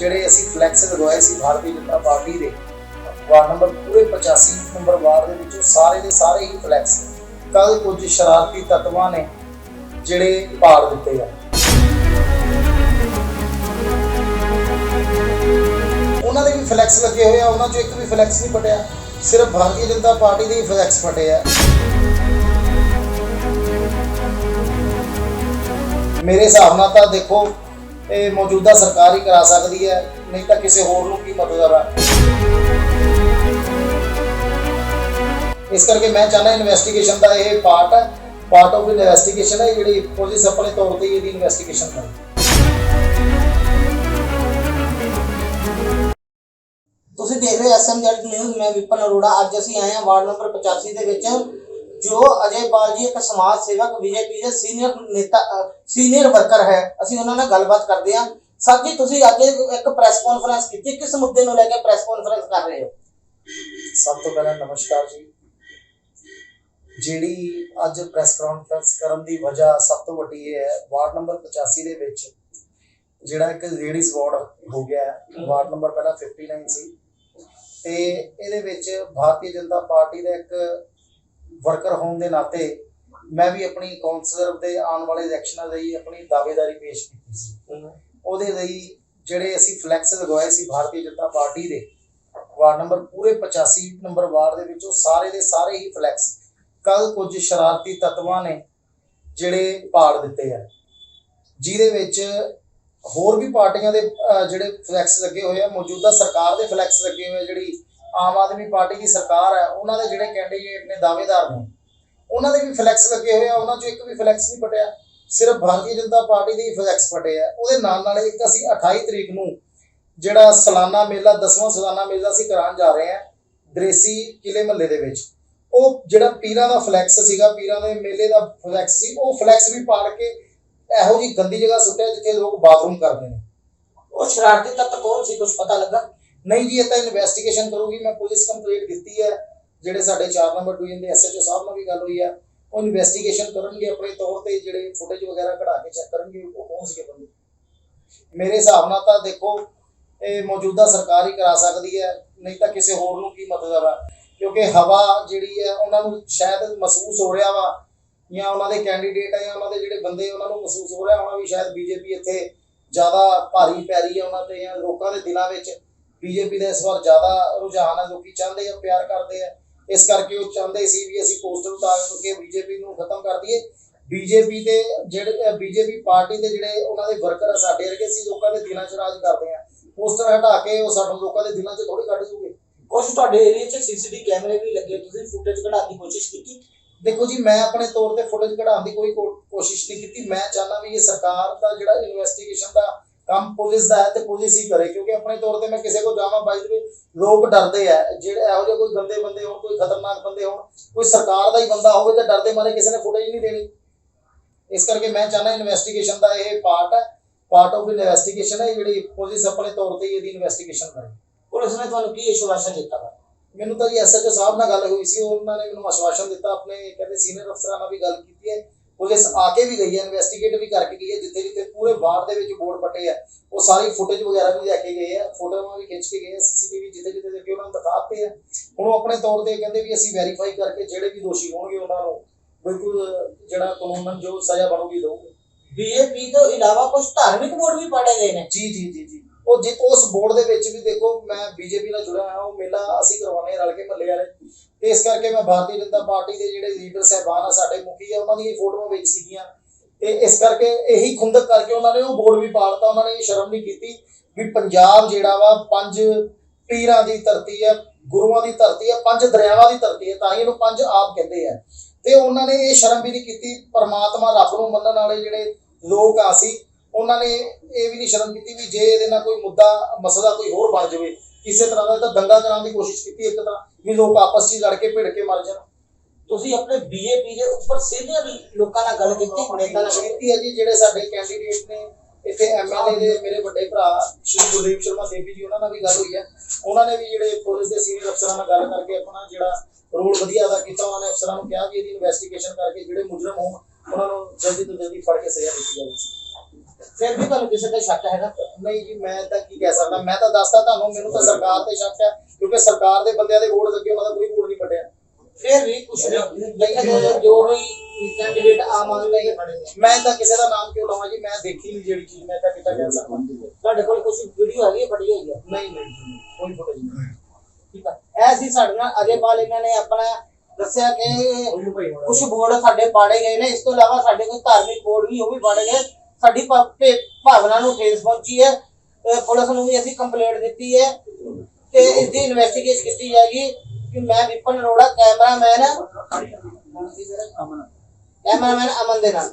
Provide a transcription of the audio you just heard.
ਜਿਹੜੇ ਅਸੀਂ ਫਲੈਕਸ ਲਗਵਾਏ ਸੀ ਭਾਰਤੀ ਜਨਤਾ ਪਾਰਟੀ ਦੇ, ਵਾਰਡ ਨੰਬਰ ਪੂਰੇ 85 ਨੰਬਰ ਵਾਰਡ ਦੇ ਵਿੱਚੋਂ ਸਾਰੇ ਦੇ ਸਾਰੇ ਹੀ ਫਲੈਕਸ ਕੱਲ ਕੁਝ ਸ਼ਰਾਰਤੀ ਤੱਤਵਾਂ ਨੇ ਜਿਹੜੇ ਪਾੜ ਦਿੱਤੇ ਆ। ਉਹਨਾਂ ਦੇ ਵੀ ਫਲੈਕਸ ਲੱਗੇ ਹੋਏ ਆ, ਉਹਨਾਂ ਚੋਂ ਇੱਕ ਵੀ ਫਲੈਕਸ ਨਹੀਂ ਫਟਿਆ। ਸਿਰਫ ਭਾਰਤੀ ਜਨਤਾ ਪਾਰਟੀ ਦੇ ਹੀ ਫਲੈਕਸ ਫਟੇ ਆ। ਮੇਰੇ ਹਿਸਾਬ ਨਾਲ ਤਾਂ ਦੇਖੋ ਇਹ ਮੌਜੂਦਾ ਸਰਕਾਰ ਹੀ ਕਰਾ ਸਕਦੀ ਹੈ, ਨਹੀਂ ਤਾਂ ਕਿਸੇ ਹੋਰ ਨੂੰ ਕੀ ਮਤਲਬ ਹੈ ਇਸ ਕਰਕੇ ਮੈਂ ਚਾਹੁੰਦਾ ਇਨਵੈਸਟੀਗੇਸ਼ਨ ਦਾ ਇਹ ਪਾਰਟ ਹੈ ਪਾਰਟ ਆਫ ਇਨਵੈਸਟੀਗੇਸ਼ਨ ਹੈ ਜਿਹੜੀ ਪੁਲਿਸ ਆਪਣੇ ਤੌਰ ਤੇ ਇਹਦੀ ਇਨਵੈਸਟੀਗੇਸ਼ਨ ਕਰੇ ਤੁਸੀਂ ਦੇਖ ਰਹੇ ਹੋ ਐਸਐਮਜ਼ੈਡ ਨਿਊਜ਼ ਮੈਂ ਵਿਪਨ ਅਰੋੜਾ। ਅੱਜ ਅਸੀਂ ਆਏ ਹਾਂ ਵਾਰਡ ਨੰਬਰ 85 ਦੇ ਵਿੱਚ। ਜੋ ਅਜੇ ਪਾਲ ਜੀ ਇੱਕ ਸਮਾਜ ਸੇਵਕ ਬੀਜੇਪੀ ਦੇ ਸੀਨੀਅਰ ਨੇਤਾ ਸੀਨੀਅਰ ਵਰਕਰ ਹੈ। ਅਸੀਂ ਉਹਨਾਂ ਨਾਲ ਗੱਲਬਾਤ ਕਰਦੇ ਹਾਂ। ਸਰ ਜੀ, ਤੁਸੀਂ ਅੱਜ ਇੱਕ ਪ੍ਰੈਸ ਕਾਨਫਰੰਸ ਕੀਤੀ। ਕਿਸ ਮੁੱਦੇ ਨੂੰ ਲੈ ਕੇ ਪ੍ਰੈਸ ਕਾਨਫਰੰਸ ਕਰ ਰਹੇ ਹੋ? ਸਭ ਤੋਂ ਪਹਿਲਾਂ ਨਮਸਕਾਰ ਜੀ। ਜਿਹੜੀ ਅੱਜ ਪ੍ਰੈਸ ਕਾਨਫਰੰਸ ਕਰਨ ਦੀ ਵਜ੍ਹਾ ਸਭ ਤੋਂ ਵੱਡੀ ਇਹ ਹੈ, ਵਾਰਡ ਨੰਬਰ 85 ਦੇ ਵਿੱਚ ਜਿਹੜਾ ਇੱਕ ਲੇਡੀਜ਼ ਵਾਰਡ ਹੋ ਗਿਆ ਵਾਰਡ ਨੰਬਰ ਪਹਿਲਾਂ 59 ਸੀ। ਤੇ ਇਹਦੇ ਵਿੱਚ ਭਾਰਤੀ ਜਨਤਾ ਪਾਰਟੀ ਦਾ ਇੱਕ ਵਰਕਰ ਹੋਣ ਦੇ ਨਾਤੇ ਮੈਂ ਵੀ ਆਪਣੀ ਕਾਉਂਸਲਰ ਦੇ ਆਉਣ ਵਾਲੇ ਇਲੈਕਸ਼ਨਾਂ ਲਈ ਆਪਣੀ ਦਾਅਵੇਦਾਰੀ ਪੇਸ਼ ਕੀਤੀ ਸੀ। ਉਹਦੇ ਲਈ ਜਿਹੜੇ ਅਸੀਂ ਫਲੈਕਸ ਲਗਵਾਏ ਸੀ ਭਾਰਤੀ ਜਨਤਾ ਪਾਰਟੀ ਦੇ ਵਾਰਡ ਨੰਬਰ ਪੂਰੇ 85 ਨੰਬਰ ਵਾਰਡ ਦੇ ਵਿੱਚੋਂ ਸਾਰੇ ਦੇ ਸਾਰੇ ਹੀ ਫਲੈਕਸ ਕੱਲ ਕੁਝ ਸ਼ਰਾਰਤੀ ਤੱਤਵਾਂ ਨੇ ਜਿਹੜੇ ਪਾੜ ਦਿੱਤੇ ਆ। ਜਿਹਦੇ ਵਿੱਚ ਹੋਰ ਵੀ ਪਾਰਟੀਆਂ ਦੇ ਜਿਹੜੇ ਫਲੈਕਸ ਲੱਗੇ ਹੋਏ ਆ ਮੌਜੂਦਾ ਸਰਕਾਰ ਦੇ ਫਲੈਕਸ ਲੱਗੇ ਹੋਏ ਜਿਹੜੀ ਆਮ ਆਦਮੀ ਪਾਰਟੀ ਦੀ ਸਰਕਾਰ ਹੈ, ਉਹਨਾਂ ਦੇ ਜਿਹੜੇ ਕੈਂਡੀਡੇਟ ਨੇ ਦਾਅਵੇਦਾਰ ਨੇ, ਉਹਨਾਂ ਦੇ ਵੀ ਫਲੈਕਸ ਲੱਗੇ ਹੋਏ ਆ, ਉਹਨਾਂ ਚੋਂ ਇੱਕ ਵੀ ਫਲੈਕਸ ਨਹੀਂ ਫਟਿਆ। ਸਿਰਫ ਭਾਰਤੀ ਜਨਤਾ ਪਾਰਟੀ ਦੇ ਹੀ ਫਲੈਕਸ ਫਟੇ ਆ। ਉਹਦੇ ਨਾਲ ਨਾਲ ਇੱਕ ਅਸੀਂ 28 ਤਰੀਕ ਨੂੰ ਜਿਹੜਾ ਸਾਲਾਨਾ ਮੇਲਾ 10ਵਾਂ ਸਾਲਾਨਾ ਮੇਲਾ ਅਸੀਂ ਕਰਾਉਣ ਜਾ ਰਹੇ ਹਾਂ, ਦ੍ਰੇਸੀ ਕਿਲੇ ਮਹੱਲੇ ਦੇ ਵਿੱਚ। ਉਹ ਜਿਹੜਾ ਪੀਰਾਂ ਦਾ ਫਲੈਕਸ ਸੀਗਾ, ਪੀਰਾਂ ਦੇ ਮੇਲੇ ਦਾ ਫਲੈਕਸ ਸੀ, ਉਹ ਫਲੈਕਸ ਵੀ ਪਾੜ ਕੇ ਇਹੋ ਜੀ ਗੰਦੀ ਜਗ੍ਹਾ ਸੁੱਟਿਆ ਜਿੱਥੇ ਲੋਕ ਬਾਥਰੂਮ ਕਰਦੇ ਨੇ। ਉਹ ਸ਼ਰਾਰਤੀ ਤੱਤ ਕੌਣ ਸੀ ਕੁਝ ਪਤਾ ਲੱਗਾ? ਨਹੀਂ ਜੀ, ਇਹ ਤਾਂ ਇਨਵੈਸਟੀਗੇਸ਼ਨ ਕਰੂਗੀ, ਮੈਂ ਪੁਲਿਸ ਕੰਪਲੀਟ ਦਿੱਤੀ ਹੈ, ਜਿਹੜੇ ਸਾਡੇ 4 ਨੰਬਰ ਡਿਵੀਜ਼ਨ ਦੇ ਐਸਐਚਓ ਸਾਹਿਬ ਨਾਲ ਵੀ ਗੱਲ ਹੋਈ ਹੈ, ਉਹ ਇਨਵੈਸਟੀਗੇਸ਼ਨ ਕਰਨਗੇ ਆਪਣੇ ਤੌਰ ਤੇ, ਜਿਹੜੇ ਫੁਟੇਜ ਵਗੈਰਾ ਕਢਾ ਕੇ ਚੈੱਕ ਕਰਨਗੇ, ਉਹ ਕੌਣ ਸੀਗੇ ਬੰਦੇ? ਮੇਰੇ ਹਿਸਾਬ ਨਾਲ ਤਾਂ ਦੇਖੋ, ਇਹ ਮੌਜੂਦਾ ਸਰਕਾਰ ਹੀ ਕਰਾ ਸਕਦੀ ਹੈ, ਨਹੀਂ ਤਾਂ ਕਿਸੇ ਹੋਰ ਨੂੰ ਕੀ ਮਤਲਬ ਹੈ ਕਿਉਂਕਿ ਹਵਾ ਜਿਹੜੀ ਹੈ, ਉਹਨਾਂ ਨੂੰ ਸ਼ਾਇਦ ਮਹਿਸੂਸ ਹੋ ਰਿਹਾ ਵਾ, ਜਾਂ ਉਹਨਾਂ ਦੇ ਕੈਂਡੀਡੇਟ ਆ, ਜਾਂ ਉਹਨਾਂ ਦੇ ਜਿਹੜੇ ਬੰਦੇ, ਉਹਨਾਂ ਨੂੰ ਮਹਿਸੂਸ ਹੋ ਰਿਹਾ ਹੋਣਾ ਵੀ ਸ਼ਾਇਦ ਬੀਜੇਪੀ ਇੱਥੇ ਜ਼ਿਆਦਾ ਭਾਰੀ ਪੈ ਰਹੀ ਹੈ ਉਹਨਾਂ ਤੇ, ਜਾਂ ਲੋਕਾਂ ਦੇ ਦਿਲਾਂ ਵਿੱਚ ਬੀਜੇਪੀ ਦਾ ਇਸ ਵਾਰ ਜ਼ਿਆਦਾ ਰੁਝਾਨ ਹੈ ਲੋਕੀ ਚਾਹੁੰਦੇ ਆ ਪਿਆਰ ਕਰਦੇ ਆ। ਇਸ ਕਰਕੇ ਉਹ ਚਾਹੁੰਦੇ ਸੀ ਵੀ ਅਸੀਂ ਪੋਸਟਰ ਉਤਾਰ ਕੇ ਬੀਜੇਪੀ ਨੂੰ ਖਤਮ ਕਰ ਦਈਏ। ਬੀਜੇਪੀ ਦੇ ਜਿਹੜੇ ਬੀਜੇਪੀ ਪਾਰਟੀ ਦੇ ਜਿਹੜੇ ਉਹਨਾਂ ਦੇ ਵਰਕਰ ਆ ਸਾਡੇ ਵਰਗੇ ਸੀ ਲੋਕਾਂ ਦੇ ਦਿਲਾਂ 'ਚ ਰਾਜ ਕਰਦੇ ਆ। ਪੋਸਟਰ ਹਟਾ ਕੇ ਉਹ ਸਾਨੂੰ ਲੋਕਾਂ ਦੇ ਦਿਲਾਂ 'ਚ ਥੋੜੀ ਕੱਢ ਜੂਗੇ ਕੁਝ ਤੁਹਾਡੇ ਏਰੀਆ 'ਚ ਸੀਸੀਟੀਵੀ ਕੈਮਰੇ ਵੀ ਲੱਗੇ ਤੁਸੀਂ ਫੁਟੇਜ ਕਢਾਉਣ ਦੀ ਕੋਸ਼ਿਸ਼ ਕੀਤੀ? ਦੇਖੋ ਜੀ ਮੈਂ ਆਪਣੇ ਤੌਰ ਤੇ ਫੁਟੇਜ ਕਢਾਉਣ ਦੀ ਕੋਈ ਕੋਸ਼ਿਸ਼ ਨਹੀਂ ਕੀਤੀ। ਮੈਂ ਚਾਹੁੰਦਾ ਵੀ ਇਹ ਸਰਕਾਰ ਦਾ ਜਿਹੜਾ ਇਨਵੈਸਟੀਗੇਸ਼ਨ ਦਾ ਕੰਮ ਪੁਲਿਸ ਦਾ ਹੈ ਤੇ ਪੁਲਿਸ ਹੀ ਕਰੇ ਕਿਉਂਕਿ ਆਪਣੇ ਤੌਰ ਤੇ ਮੈਂ ਕਿਸੇ ਕੋ ਜਾਵਾਂ ਬਾਈ ਦੇ ਲੋਕ ਡਰਦੇ ਆ ਜਿਹੜੇ ਇਹੋ ਜਿਹੇ ਕੋਈ ਗੰਦੇ ਬੰਦੇ ਹੋਣ ਕੋਈ ਖਤਰਨਾਕ ਬੰਦੇ ਹੋਣ ਕੋਈ ਸਰਕਾਰ ਦਾ ਹੀ ਬੰਦਾ ਹੋਵੇ ਤਾਂ ਡਰਦੇ ਮਾਰੇ ਕਿਸੇ ਨੇ ਫੁਟੇਜ ਨਹੀਂ ਦੇਣੀ। ਇਸ ਕਰਕੇ ਮੈਂ ਚਾਹੁੰਦਾ ਇਨਵੈਸਟੀਗੇਸ਼ਨ ਦਾ ਇਹ ਪਾਰਟ ਹੈ ਪਾਰਟ ਆਫ ਇਨਵੈਸਟੀਗੇਸ਼ਨ ਹੈ ਜਿਹੜੀ ਪੁਲਿਸ ਆਪਣੇ ਤੌਰ ਤੇ ਇਹਦੀ ਇਨਵੈਸਟੀਗੇਸ਼ਨ ਕਰੇ। ਪੁਲਿਸ ਨੇ ਤੁਹਾਨੂੰ ਕੀ ਵਿਸ਼ਵਾਸਨ ਦਿੱਤਾ ਵਾ? ਮੈਨੂੰ ਤਾਂ ਜੀ ਐਸਐਚਓ ਸਾਹਿਬ ਨਾਲ ਗੱਲ ਹੋਈ ਸੀ ਉਹਨਾਂ ਨੇ ਮੈਨੂੰ ਆਸ਼ਵਾਸਨ ਦਿੱਤਾ ਆਪਣੇ ਕਹਿੰਦੇ ਸੀਨੀਅਰ ਅਫਸਰਾਂ ਨਾਲ ਵੀ ਗੱਲ ਕੀਤੀ ਹੈ। ਪੁਲਿਸ ਆ ਕੇ ਵੀ ਗਈ ਹੈ ਇਨਵੈਸਟੀਗੇਟ ਵੀ ਕਰਕੇ ਗਈ ਹੈ ਜਿੱਥੇ ਜਿੱਥੇ ਪੂਰੇ ਵਾਰਡ ਦੇ ਵਿੱਚ ਬੋਰਡ ਪੱਟੇ ਆ। ਉਹ ਸਾਰੀ ਫੁਟੇਜ ਵਗੈਰਾ ਵੀ ਲੈ ਕੇ ਗਏ ਆ ਫੋਟੋਆਂ ਵੀ ਖਿੱਚ ਕੇ ਗਏ ਆ ਸੀਸੀਟੀਵੀ ਜਿੱਥੇ ਜਿੱਥੇ ਦੇਖੇ ਉਹਨਾਂ ਨੂੰ ਦਿਖਾਤੇ ਆ। ਹੁਣ ਉਹ ਆਪਣੇ ਤੌਰ ਤੇ ਕਹਿੰਦੇ ਵੀ ਅਸੀਂ ਵੈਰੀਫਾਈ ਕਰਕੇ ਜਿਹੜੇ ਵੀ ਦੋਸ਼ੀ ਹੋਣਗੇ ਉਹਨਾਂ ਨੂੰ ਬਿਲਕੁਲ ਜਿਹੜਾ ਕਾਨੂੰਨ ਜੋ ਸਜ਼ਾ ਬਣੂਗੀ ਦਊਗੇ। ਬੀਜੇਪੀ ਤੋਂ ਇਲਾਵਾ ਕੁਝ ਧਾਰਮਿਕ ਬੋਰਡ ਵੀ ਪਾੜੇ ਗਏ ਨੇ? ਜੀ ਜੀ ਜੀ ਜੀ। ਉਹ ਜਿ ਉਸ ਬੋਰਡ ਦੇ ਵਿੱਚ ਵੀ ਦੇਖੋ ਮੈਂ ਬੀਜੇਪੀ ਨਾਲ ਜੁੜਿਆ ਹਾਂ ਉਹ ਮੇਲਾ ਅਸੀਂ ਕਰਵਾਉਂਦੇ ਹਾਂ ਰਲ ਕੇ ਮਹੱਲੇ ਵਾਲੇ। ਇਸ ਕਰਕੇ ਮੈਂ ਭਾਰਤੀ ਜਨਤਾ ਪਾਰਟੀ ਦੇ ਜਿਹੜੇ ਲੀਡਰ ਸਹਿਬਾਨ ਆ, ਸਾਡੇ ਮੁਖੀ ਆ, ਉਹਨਾਂ ਦੀਆਂ ਫੋਟੋਆਂ ਵਿੱਚ ਸੀਗੀਆਂ। ਤੇ ਇਸ ਕਰਕੇ ਇਹੀ ਖੁੰਦਕ ਕਰਕੇ ਉਹਨਾਂ ਨੇ ਉਹ ਬੋਰਡ ਵੀ ਪਾਲਤਾ, ਉਹਨਾਂ ਨੇ ਇਹ ਸ਼ਰਮ ਨਹੀਂ ਕੀਤੀ ਵੀ ਪੰਜਾਬ ਜਿਹੜਾ ਵਾ ਪੰਜ ਪੀਰਾਂ ਦੀ ਧਰਤੀ ਹੈ, ਗੁਰੂਆਂ ਦੀ ਧਰਤੀ ਹੈ, ਪੰਜ ਦਰਿਆਵਾਂ ਦੀ ਧਰਤੀ ਹੈ, ਤਾਂ ਹੀ ਇਹਨੂੰ ਪੰਜ ਆਪ ਕਹਿੰਦੇ ਆ। ਤੇ ਉਹਨਾਂ ਨੇ ਇਹ ਸ਼ਰਮ ਵੀ ਨਹੀਂ ਕੀਤੀ, ਪਰਮਾਤਮਾ ਰੱਬ ਨੂੰ ਮੰਨਣ ਵਾਲੇ ਜਿਹੜੇ ਲੋਕ ਆ ਸੀ ਉਹਨਾਂ ਨੇ ਇਹ ਵੀ ਨਹੀਂ ਸ਼ਰਮ ਕੀਤੀ ਵੀ ਜੇ ਇਹਦੇ ਨਾਲ ਕੋਈ ਮੁੱਦਾ, ਮਸਲਾ ਕੋਈ ਹੋਰ ਬਣ ਜਾਵੇ ਕਿਸੇ ਤਰ੍ਹਾਂ ਦਾ ਤਾਂ ਦੰਗਾ ਕਰਾਉਣ ਦੀ ਕੋਸ਼ਿਸ਼ ਕੀਤੀ ਇੱਕ ਤਰ੍ਹਾਂ ਵੀ ਲੋਕ ਆਪਸ 'ਚ ਹੀ ਲੜ ਕੇ ਭਿੜ ਕੇ ਮਰ ਜਾਣ। ਤੁਸੀਂ ਆਪਣੇ ਬੀਜੇਪੀ ਦੇ ਉੱਪਰ ਸੀਨੀਅਰ ਲੋਕਾਂ ਨਾਲ ਗੱਲ ਕੀਤੀ? ਨੇਤਾ ਨਾਲ ਕੀਤੀ ਹੈ ਜੀ ਜਿਹੜੇ ਸਾਡੇ ਕੈਂਡੀਡੇਟ ਨੇ ਇੱਥੇ ਐਮਐਲਏ ਦੇ ਮੇਰੇ ਵੱਡੇ ਭਰਾ ਸ਼੍ਰੀ ਗੁਰਦੀਪ ਸ਼ਰਮਾ ਦੇਵੀ ਜੀ ਉਹਨਾਂ ਨਾਲ ਵੀ ਗੱਲ ਹੋਈ ਹੈ। ਉਹਨਾਂ ਨੇ ਵੀ ਜਿਹੜੇ ਪੁਲਿਸ ਦੇ ਸੀਨੀਅਰ ਅਫਸਰਾਂ ਨਾਲ ਗੱਲ ਕਰਕੇ ਆਪਣਾ ਜਿਹੜਾ ਰੋਲ ਵਧੀਆ ਅਦਾ ਕੀਤਾ ਉਹਨਾਂ ਨੇ ਅਫਸਰਾਂ ਨੂੰ ਕਿਹਾ ਵੀ ਇਹਦੀ ਇਨਵੈਸਟੀਗੇਸ਼ਨ ਕਰਕੇ ਜਿਹੜੇ ਮੁਜਰਮ ਹੋਣ ਉਹਨਾਂ ਨੂੰ ਜਲਦੀ ਤੋਂ ਜਲਦੀ ਫੜ ਕੇ ਸਜ਼ਾ ਦਿੱਤੀ ਜਾਵੇ ਫਿਰ ਵੀ ਤੁਹਾਨੂੰ ਕਿਸੇ ਤੇ ਸ਼ੱਕ ਹੈਗਾ? ਨਹੀਂ ਜੀ ਮੈਂ ਤਾਂ ਕੀ ਕਹਿ ਸਕਦਾ? ਮੈਂ ਤਾਂ ਦੱਸਦਾ ਤੁਹਾਨੂੰ ਮੈਨੂੰ ਤਾਂ ਸਰਕਾਰ ਤੇ ਸ਼ੱਕ ਹੈ ਕਿਉਂਕਿ ਸਰਕਾਰ ਦੇ ਬੰਦਿਆਂ ਦੇ ਵੋਟ ਲੱਗੇ ਉਹਨਾਂ ਦਾ ਕੋਈ ਵੋਟ ਨਹੀਂ ਪਟਿਆ ਫਿਰ ਵੀ ਕੁਛ ਨਹੀਂ ਜੋ ਵੀ ਕੈਂਡੀਡੇਟ ਆਮ ਆਦਮੀ ਦੇ ਮੈਂ ਤਾਂ ਕਿਸੇ ਦਾ ਨਾਮ ਕਿਉਂ ਲਵਾਂ ਜੀ? ਮੈਂ ਦੇਖੀ ਨਹੀਂ ਜਿਹੜੀ ਚੀਜ਼ ਮੈਂ ਤਾਂ ਕਿਤਾ ਕਹਿ ਸਕਦਾ। ਤੁਹਾਡੇ ਕੋਲ ਕੁਝ ਵੀਡੀਓ ਹੈਗੀ ਬੜੀ ਹੋਈ ਹੈ ਨਹੀਂ ਨਹੀਂ ਕੋਈ ਫੋਟੋ ਨਹੀਂ। ਠੀਕ ਹੈ ਇਹ ਸੀ ਸਾਡੇ ਨਾਲ ਅਜੇਪਾਲ ਇਹਨਾਂ ਨੇ ਆਪਣਾ ਦੱਸਿਆ ਕਿ ਕੁਝ ਬੋਰਡ ਸਾਡੇ ਪਾੜੇ ਗਏ ਨੇ। ਇਸ ਤੋਂ ਇਲਾਵਾ ਸਾਡੇ ਕੋਲ ਧਾਰਮਿਕ ਬੋਰਡ ਵੀ ਉਹ ਵੀ ਪਾੜੇ ਗਏ। ਸਾਡੀ ਭਾ- ਭੇ- ਭਾਵਨਾ ਨੂੰ ਠੇਸ ਪਹੁੰਚੀ ਹੈ। ਅਹ ਪੁਲਿਸ ਨੂੰ ਵੀ ਅਸੀਂ ਕੰਪਲੇਂਟ ਦਿੱਤੀ ਹੈ ਤੇ ਇਸ ਦੀ ਇਨਵੈਸਟੀਗੇਸ਼ਨ ਕੀਤੀ ਜਾਏਗੀ ਕਿ ਮੈਂ ਵਿਪਨ ਅਰੋੜਾ ਕੈਮਰਾਮੈਨ ਕੈਮਰਾਮੈਨ ਅਮਨ ਦੇ ਨਾਲ।